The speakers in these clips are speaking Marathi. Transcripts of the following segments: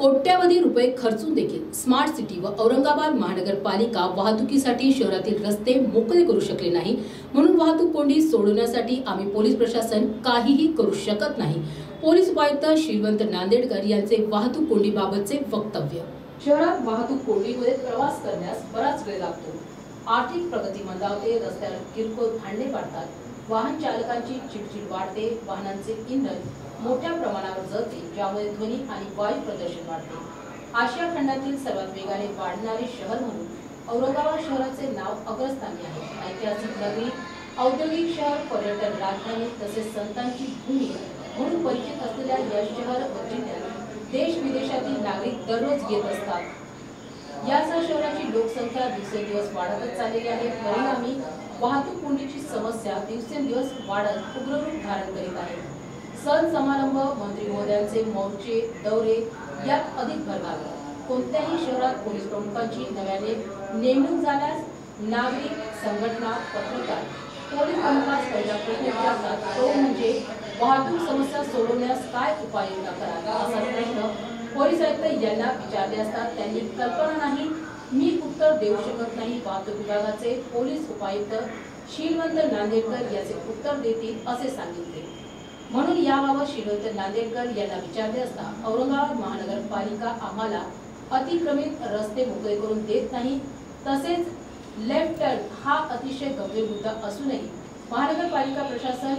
कोट्यावधी रुपये खर्चून देखील स्मार्ट सिटी व औरंगाबाद महानगरपालिका वाहतुकीसाठी शहरातील रस्ते मोकळे करू शकले नाही. म्हणून वाहतूक कोंडी सोडवण्यासाठी आम्ही पोलीस प्रशासन काहीही करू शकत नाही. पोलीस उपायुक्त श्रीवंत नांदेडकर यांचे वाहतूक कोंडीबाबतचे वक्तव्य. शहरात वाहतूक कोंडीमध्ये प्रवास करण्यास बराच वेळ लागतो. आर्थिक प्रगती मंदावते रस्त्यावर किरकोळ भांडणे वाढतात वाहन चालकांची चिडचिड वाढते वाहनांचे इंधन मोठ्या प्रमाणावर जळते ज्यामुळे ध्वनी आणि वायू प्रदूषण वाढते. आशिया खंडातील सर्वात वेगाने वाढणारे शहर म्हणून औरंगाबाद शहराचे नाव अग्रस्थानी आहे. ऐतिहासिक नगरी औद्योगिक शहर पर्यटन राजधानी तसेच संतांची भूमी म्हणून परिचित असलेल्या या शहर व जिल्ह्यात देश विदेशातील नागरिक दररोज येत असतात. यासह शहराची लोकसंख्या दिवसेंदिवस वाढतच चाललेली आहे. परिणामी वाहतूक कोंडीची समस्या दिवसेंदिवस वाढत उग्ररूप धारण करीत आहे. सण समारंभ मंत्री महोदयांचे मोर्चे दौरे यात अधिक भर घालतात कोणत्याही शहरात पोलीस प्रमुखांची नव्याने नेमणूक झाल्यास नागरिक संघटना पत्रकार पोलीस प्रमुखास पहिला प्रश्न विचारतात तो म्हणजे वाहतूक समस्या सोडवण्यास काय उपाययोजना कराव्या असा प्रश्न पोलीस आयुक्त यांना विचारले असतात त्यांनी कल्पना नाही मी उत्तर देऊ शकत नाही वाहतूक विभागाचे पोलीस उपायुक्त श्रीमंत नांदेडकर याचे उत्तर देतील असे सांगितले. म्हणून याबाबत श्रीवंत नांदेडकर यांना विचारले असता औरंगाबाद महानगरपालिका आम्हाला अतिक्रमित रस्ते मोकळे करून देत नाही तसेच लेफ्ट टर्न हा अतिशय गंभीर मुद्दा असूनही महानगरपालिका प्रशासन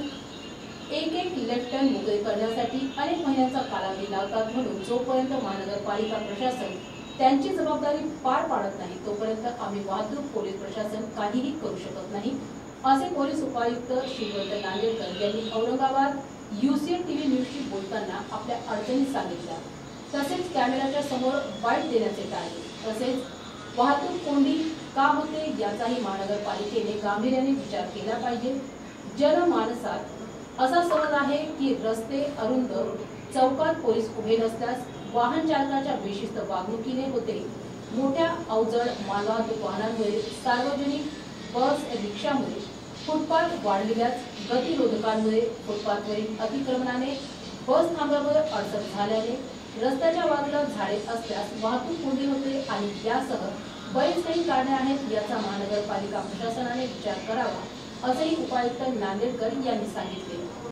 एक एक करण्यासाठी अनेक महिन्यांचा कालावधी लावतात म्हणून जोपर्यंत महानगरपालिका प्रशासन त्यांची जबाबदारी पार पाडत नाही तोपर्यंत आम्ही वाहतूक पोलीस प्रशासन काहीही करू शकत नाही असे पोलीस उपायुक्त श्रीवंत नांदेडकर यांनी औरंगाबाद युसीएन टीव्ही न्यूजशी बोलताना आपल्या अडचणी सांगितल्या. तसेच कॅमेऱ्याच्या समोर वाईट देण्याचे टाळले तसेच वाहतूक कोंडी का होते याचाही महानगरपालिकेने गांभीर्याने विचार केला पाहिजे. जनमानसात असा समज आहे की रस्ते अरुंद चौकात पोलीस उभे नसल्यास वाहन चालकाच्या बेशिस्त वागणुकीने होते. मोठ्या अवजड मालवाहतूक वाहनांमुळे सार्वजनिक बस रिक्षामुळे फुटपाथ वाढलेल्याच गतिरोधकांमुळे फुटपाथवरील अतिक्रमणाने बस थांब्यावर अडचण झाल्याने रस्त्याच्या बाजूला झाडे असल्यास वाहतूक कोंडी होते आणि यासह बरेच काही कारणे आहेत याचा महानगरपालिका प्रशासनाने विचार करावा. असंही उपायुक्त नांदेडकर यांनी सांगितले.